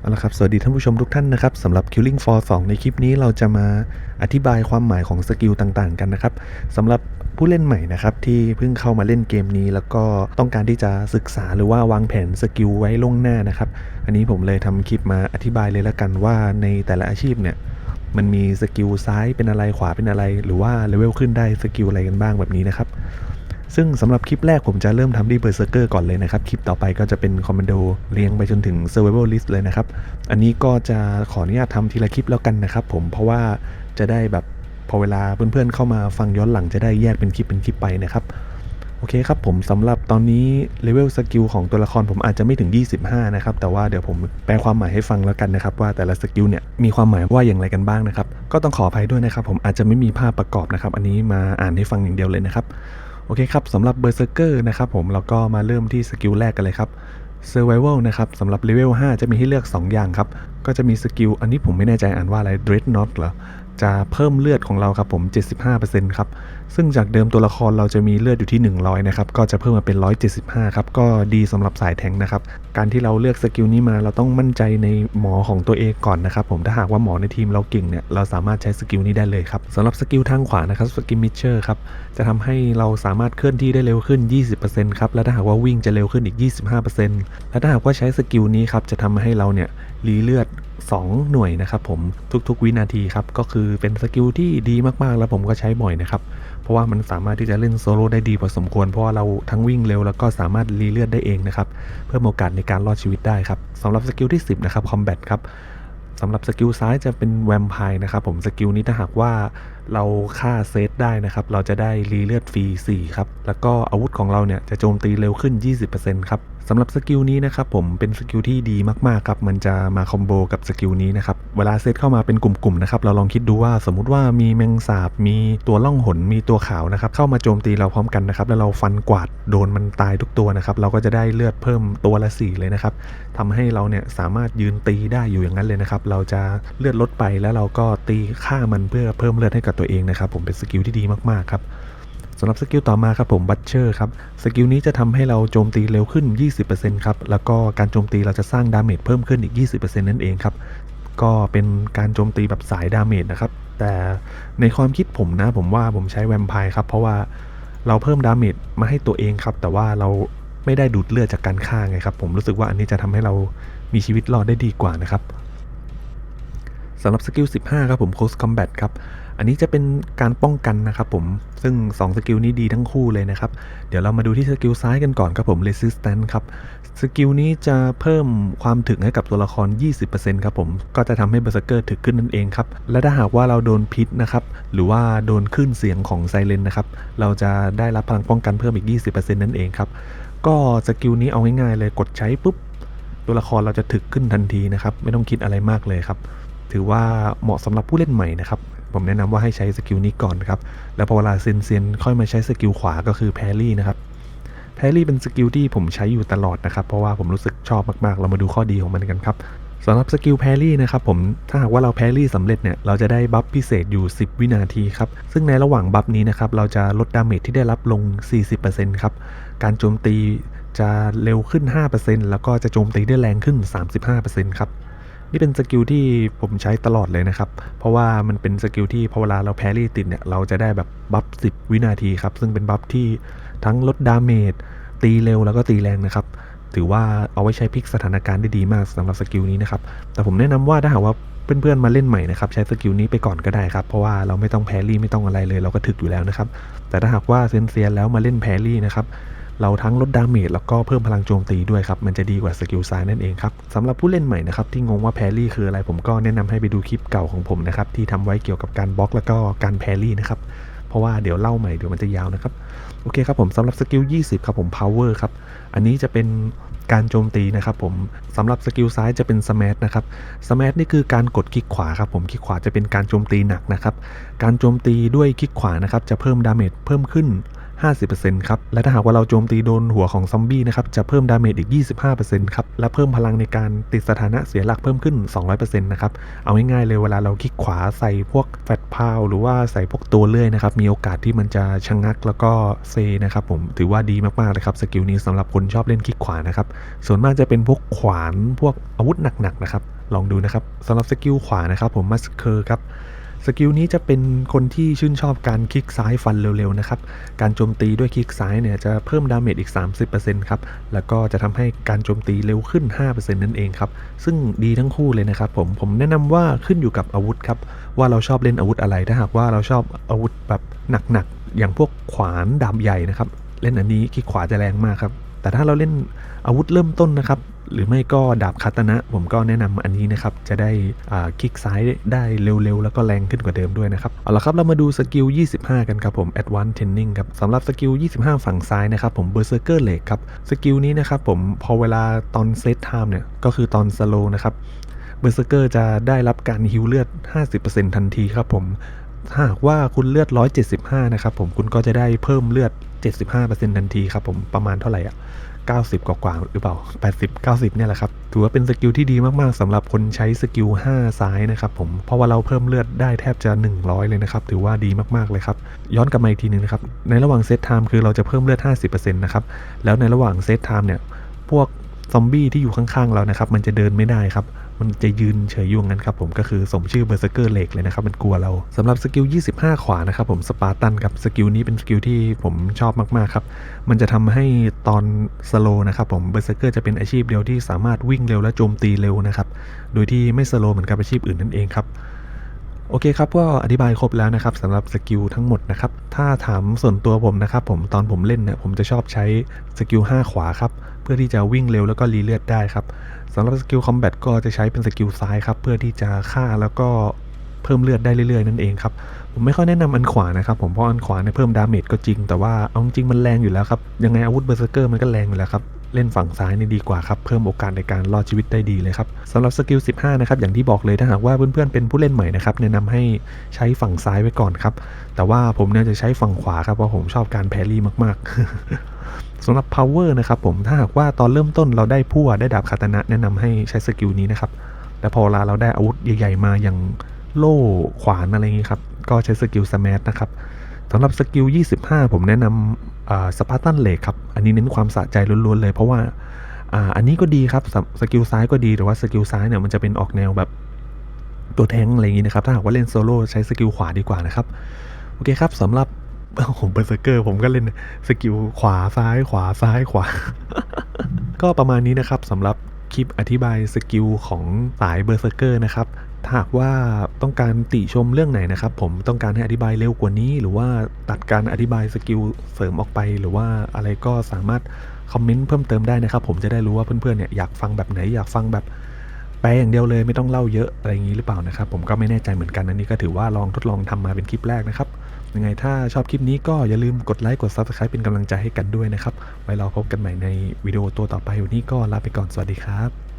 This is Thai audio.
เอาละครับ สวัสดีท่านผู้ชมทุกท่านนะครับสำหรับ Killing for 2 ในคลิปนี้เราจะมาอธิบายความหมายของสกิลต่างๆ กันนะครับสำหรับผู้เล่นใหม่นะครับที่เพิ่งเข้ามาเล่นเกมนี้ แล้วก็ต้องการที่จะศึกษาหรือว่าวางแผนสกิลไว้ล่วงหน้านะครับ อันนี้ผมเลยทำคลิปมาอธิบายเลยละกันว่าในแต่ละอาชีพเนี่ยมันมีสกิลซ้ายเป็นอะไรขวาเป็นอะไร หรือว่าเลเวลขึ้นได้สกิลอะไรกันบ้างแบบนี้นะครับ ซึ่งสำหรับคลิปแรกผมจะเริ่มทำที่เบอร์เซอร์เกอร์ก่อนเลยนะครับ คลิปต่อไปก็จะเป็นคอมมานโดเรียงไปจนถึง Survival List เลยนะครับ อันนี้ก็จะขออนุญาตทำทีละคลิปแล้วกันนะครับผมเพราะว่าจะได้แบบพอเวลาเพื่อนๆเข้ามาฟังย้อนหลังจะได้แยกเป็นคลิปเป็นคลิปไปนะครับโอเคครับผมสำหรับตอนนี้เลเวลสกิลของตัวละครผมอาจจะไม่ถึง 25 นะครับ แต่ว่าเดี๋ยวผมแปลความหมายให้ฟังแล้วกันนะครับ ว่าแต่ละสกิลเนี่ยมีความหมายว่าอย่างไรกันบ้างนะครับ ก็ต้องขออภัยด้วยนะครับ ผมอาจจะไม่มีภาพประกอบนะครับ อันนี้มาอ่านให้ฟังอย่างเดียวเลยนะครับ โอเคครับสำหรับเบอร์เซอร์เกอร์นะครับผมเราก็มาเริ่มที่สกิลแรกกันเลยครับ Survival นะครับสำหรับเลเวล5จะมีให้เลือก 2 อย่างครับ ก็จะมีสกิลอันนี้ผมไม่แน่ใจอ่านว่าอะไร Dreadnought เหรอจะเพิ่มเลือดของเราครับผม 75%ครับ ซึ่งจากเดิมตัวละครเราจะมีเลือดอยู่ที่ 100 นะครับ ก็จะเพิ่มมาเป็น 175 ครับ ก็ดีสำหรับสายแทงนะครับ การที่เราเลือกสกิลนี้มาเราต้องมั่นใจในหมอของตัวเองก่อนนะครับ ผมถ้าหากว่าหมอในทีมเราเก่งเนี่ยเราสามารถใช้สกิลนี้ได้เลยครับสำหรับสกิลทางขวานะครับสกิลมิเชอร์ครับจะทำให้เราสามารถเคลื่อนที่ได้เร็วขึ้น 20%ครับและถ้าหากว่าวิ่งจะเร็วขึ้นอีก 25%และถ้าหากว่าใช้สกิลนี้ครับจะทำให้เราเนี่ยรีเลือด 2 หน่วยนะครับผมทุกๆ วินาทีครับก็คือเป็นสกิลที่ดีมากๆ แล้วผมก็ใช้บ่อยนะครับ เพราะว่ามันสามารถที่จะเล่นโซโล่ได้ดีพอสมควร เพราะว่าเราทั้งวิ่งเร็วแล้วก็สามารถรีเลือดได้เองนะครับ เพิ่มโอกาสในการรอดชีวิตได้ครับสำหรับสกิลที่ 10 นะครับคอมแบทครับสำหรับสกิลซ้ายจะเป็นแวมไพร์นะครับผมสกิลนี้ถ้าหากว่าเราฆ่าเซตได้นะครับ เราจะได้รีเลือดฟรี4ครับแล้วก็อาวุธของเราเนี่ยจะโจมตีเร็วขึ้น 20%ครับ สำหรับสกิลนี้นะครับผมเป็นสกิลที่ดีมากๆครับมันจะมาคอมโบกับสกิลนี้นะครับเวลาเซตเข้ามาเป็นกลุ่มๆนะครับเราลองคิดดูว่าสมมุติว่ามีแมงสาบมีตัวล่องหนมีตัวขาวนะครับเข้ามาโจมตีเราพร้อมกันนะครับแล้วเราฟันกวาดโดนมันตายทุกตัวนะครับเราก็จะได้เลือดเพิ่มตัวละ4เลยนะครับทำให้เราเนี่ยสามารถยืนตีได้อยู่อย่างนั้นเลยนะครับเราจะเลือดลดไปแล้วเราก็ตีฆ่ามันเพื่อเพิ่มเลือดให้กับตัวเองนะครับผมเป็นสกิลที่ดีมากๆครับ สำหรับสกิลต่อมาครับผมบัตเชอร์ครับสกิลนี้จะทำให้เราโจมตีเร็วขึ้น 20%ครับแล้วก็การโจมตีเราจะสร้างดาเมจเพิ่มขึ้นอีก 20%นั่นเองครับก็เป็นการโจมตีแบบสายดาเมจนะครับแต่ในความคิดผมนะผมว่าผมใช้แวมไพร์ครับเพราะว่าเราเพิ่มดาเมจมาให้ตัวเองครับแต่ว่าเราไม่ได้ดูดเลือดจากการฆ่าไงครับผมรู้สึกว่าอันนี้จะทำให้เรามีชีวิตรอดได้ดีกว่านะครับสำหรับสกิล 15 ครับผม Close Combat ครับ อันนี้จะเป็นการป้องกันนะครับผม ซึ่ง 2 สกิลนี้ดีทั้งคู่เลยนะครับ เดี๋ยวเรามาดูที่สกิลซ้ายกันก่อนครับผม Resistance ครับ สกิลนี้จะเพิ่มความถึกให้กับตัวละคร 20%ครับผม ก็จะทำให้เบอร์เซเกอร์ถึกขึ้นนั่นเองครับ และถ้าหากว่าเราโดนพิษนะครับ หรือว่าโดนคลื่นเสียงของไซเรนนะครับ เราจะได้รับพลังป้องกันเพิ่มอีก 20%นั่นเองครับ ก็สกิลนี้เอาง่ายๆเลยกดใช้ปุ๊บ ตัวละครเราจะถึกขึ้นทันทีนะครับ ไม่ต้องคิดอะไรมากเลยครับ ถือว่าเหมาะสำหรับผู้เล่นใหม่นะครับ ผมแนะนำว่าให้ใช้สกิลนี้ก่อนครับ แล้วพอเวลาเซียนเซียนค่อยมาใช้สกิลขวาก็คือแพรี่นะครับ แพรี่เป็นสกิลที่ผมใช้อยู่ตลอดนะครับ เพราะว่าผมรู้สึกชอบมากๆ เรามาดูข้อดีของมันกันครับสำหรับสกิลแพรี่นะครับผมถ้าหากว่าเราแพรรี่สำเร็จเนี่ยเราจะได้บัฟพิเศษอยู่ 10 วินาทีครับ ซึ่งในระหว่างบัฟนี้นะครับเราจะลดดาเมจที่ได้รับลง 40%ครับ การโจมตีจะเร็วขึ้น 5%แล้วก็จะโจมตีได้แรงขึ้น 35%ครับ นี่เป็นสกิลที่ผมใช้ตลอดเลยนะครับ เพราะว่ามันเป็นสกิลที่พอเวลาเราแพรี่ติดเนี่ยเราจะได้แบบบัฟ10 วินาทีครับ ซึ่งเป็นบัฟที่ทั้งลดดาเมจตีเร็วแล้วก็ตีแรงนะครับ ถือว่าเอาไว้ใช้พลิกสถานการณ์ได้ดีมากสำหรับสกิลนี้นะครับ แต่ผมแนะนำว่าถ้าหากว่าเพื่อนๆมาเล่นใหม่นะครับ ใช้สกิลนี้ไปก่อนก็ได้ครับ เพราะว่าเราไม่ต้องแพรี่ไม่ต้องอะไรเลย เราก็ถึกอยู่แล้วนะครับ แต่ถ้าหากว่าเซียนเซียนแล้วมาเล่นแพรรี่นะครับ เราทั้งลดดาเมจแล้วก็เพิ่มพลังโจมตีด้วยครับ มันจะดีกว่าสกิลซ้ายนั่นเองครับสำหรับผู้เล่นใหม่นะครับที่งงว่าแพรี่คืออะไรผมก็แนะนำให้ไปดูคลิปเก่าของผมนะครับที่ทำไว้เกี่ยวกับการบล็อกแล้วก็การแพรี่นะครับเพราะว่าเดี๋ยวเล่าใหม่เดี๋ยวมันจะยาวนะครับโอเคครับผมสำหรับสกิล20ครับผม power ครับอันนี้จะเป็นการโจมตีนะครับผมสำหรับสกิลซ้ายจะเป็น smash นะครับ smash นี่คือการกดคลิกขวาครับผมคลิกขวาจะเป็นการโจมตีหนักนะครับการโจมตีด้วยคลิกขวานะครับจะเพิ่มดาเมจเพิ่มขึ้น 50%ครับ และถ้าหากว่าเราโจมตีโดนหัวของซอมบี้นะครับ จะเพิ่มดาเมจอีก 25%ครับ และเพิ่มพลังในการติดสถานะเสียหลักเพิ่มขึ้น 200%นะครับ เอาง่ายๆเลยเวลาเราคลิกขวาใส่พวกแฟตพาวหรือว่าใส่พวกตัวเลื่อยนะครับ มีโอกาสที่มันจะชะงักแล้วก็เซนะครับผม ถือว่าดีมากๆเลยครับ สกิลนี้สำหรับคนชอบเล่นคลิกขวานะครับ ส่วนมากจะเป็นพวกขวานพวกอาวุธหนักๆนะครับ ลองดูนะครับสำหรับสกิลขวานะครับผมมัสเคอร์ครับ สกิลนี้จะเป็นคนที่ชื่นชอบการคลิกซ้ายฟันเร็วๆนะครับ การโจมตีด้วยคลิกซ้ายเนี่ยจะเพิ่มดาเมจอีก 30%ครับ แล้วก็จะทำให้การโจมตีเร็วขึ้น 5%นั่นเองครับ ซึ่งดีทั้งคู่เลยนะครับผม ผมแนะนำว่าขึ้นอยู่กับอาวุธครับ ว่าเราชอบเล่นอาวุธอะไร ถ้าหากว่าเราชอบอาวุธแบบหนักๆ อย่างพวกขวานดาบใหญ่นะครับ เล่นอันนี้คลิกขวาจะแรงมากครับ แต่ถ้าเราเล่นอาวุธเริ่มต้นนะครับ หรือไม่ก็ดาบคาตนะ ผมก็แนะนำอันนี้นะครับ จะได้คลิกซ้ายได้เร็วๆ แล้วก็แรงขึ้นกว่าเดิมด้วยนะครับ เอาละครับ เรามาดูสกิล 25 กันครับผม Advanced Training ครับสำหรับสกิล 25 ฝั่งซ้ายนะครับผม Berserker Leg ครับสกิลนี้นะครับผมพอเวลาตอนเซตไทม์เนี่ยก็คือตอนสโลนะครับเบอร์เซอร์เกอร์จะได้รับการฮิวเลือด 50%ทันทีครับผมถ้าหากว่าคุณเลือด 175 นะครับผมคุณก็จะได้เพิ่มเลือด 75%ทันทีครับผมประมาณเท่าไหร่อะ90 กว่ากว่าหรือเปล่า 80 90 เนี่ยแหละครับ ถือว่าเป็นสกิลที่ดีมากๆสำหรับคนใช้สกิล 5 ซ้ายนะครับผม เพราะว่าเราเพิ่มเลือดได้แทบจะ 100 เลยนะครับ ถือว่าดีมากๆเลยครับ ย้อนกลับมาอีกทีหนึงนะครับ ในระหว่างเซตไทม์คือเราจะเพิ่มเลือด 50%นะครับ แล้วในระหว่างเซตไทม์เนี่ย พวกซอมบี้ที่อยู่ข้างๆเรานะครับ มันจะเดินไม่ได้ครับ มันจะยืนเฉยอยู่งั้นครับผมก็คือสมชื่อเบอร์เซอร์เกอร์เลกเลยนะครับมันกลัวเราสำหรับสกิล 25 ขวานะครับผมสปาร์ตันครับสกิลนี้เป็นสกิลที่ผมชอบมากๆครับมันจะทำให้ตอนสโลนะครับผมเบอร์เซอร์เกอร์จะเป็นอาชีพเดียวที่สามารถวิ่งเร็วและโจมตีเร็วนะครับโดยที่ไม่สโลเหมือนกับอาชีพอื่นนั่นเองครับโอเคครับก็อธิบายครบแล้วนะครับสำหรับสกิลทั้งหมดนะครับถ้าถามส่วนตัวผมนะครับผมตอนผมเล่นเนี่ยผมจะชอบใช้สกิล5ขวาครับเพื่อที่จะวิ่งเร็วแล้วก็รีเลือดได้ครับสำหรับสกิลคอมแบทก็จะใช้เป็นสกิลซ้ายครับเพื่อที่จะฆ่าแล้วก็เพิ่มเลือดได้เรื่อยๆนั่นเองครับผมไม่ค่อยแนะนำอันขวานะครับผมเพราะอันขวาเนี่ยเพิ่มดาเมจก็จริงแต่ว่าเอาจริงมันแรงอยู่แล้วครับยังไงอาวุธเบอร์เซอร์เกอร์มันก็แรงอยู่แล้วครับ เล่นฝั่งซ้ายนี่ดีกว่าครับ เพิ่มโอกาสในการรอดชีวิตได้ดีเลยครับสำหรับสกิล 15 นะครับ อย่างที่บอกเลยถ้าหากว่าเพื่อนๆเป็นผู้เล่นใหม่นะครับ แนะนำให้ใช้ฝั่งซ้ายไว้ก่อนครับ แต่ว่าผมเนี่ยจะใช้ฝั่งขวาครับ เพราะผมชอบการแพรรี่มาก ๆสำหรับ power นะครับผมถ้าหากว่าตอนเริ่มต้นเราได้พั่วได้ดาบคาตนะแนะนำให้ใช้สกิลนี้นะครับแต่พอเวลาเราได้อาวุธใหญ่ ๆ มาอย่างโล่ขวานอะไรอย่างนี้ครับก็ใช้สกิลสแมทนะครับ สำหรับสกิล 25 ผมแนะนำสปาร์ตันเลกครับ อันนี้เน้นความสะใจล้วนๆเลย เพราะว่าอ,อันนี้ก็ดีครับสสกิลซ้ายก็ดีแต่ว่าสกิลซ้ายเนี่ยมันจะเป็นออกแนวแบบตัวแทงอะไรอย่างนี้นะครับ ถ้าหากว่าเล่นโซโล่ใช้สกิลขวาดีกว่านะครับ โอเคครับสำหรับผมเบอร์เซอร์เกอร์ผมก็เล่นสกิลขวาซ้ายขวาซ้ายขวา ก็ประมาณนี้นะครับสำหรับคลิปอธิบายสกิลของสายเบอร์เซอร์เกอร์นะครับ ถ้าหากว่าต้องการติชมเรื่องไหนนะครับ ผมต้องการให้อธิบายเร็วกว่านี้ หรือว่าตัดการอธิบายสกิลเสริมออกไป หรือว่าอะไรก็สามารถคอมเมนต์เพิ่มเติมได้นะครับ ผมจะได้รู้ว่าเพื่อนๆเนี่ยอยากฟังแบบไหนอยากฟังแบบแปลอย่างเดียวเลยไม่ต้องเล่าเยอะอะไรอย่างนี้หรือเปล่านะครับ ผมก็ไม่แน่ใจเหมือนกันอันนี้ก็ถือว่าลองทดลองทำมาเป็นคลิปแรกนะครับยังไงถ้าชอบคลิปนี้ก็อย่าลืมกดไลค์กด Subscribe เป็นกำลังใจให้กันด้วยนะครับ ไว้รอพบกันใหม่ในวิดีโอตัวต่อไปวันนี้ก็ลาไปก่อนสวัสดีครับ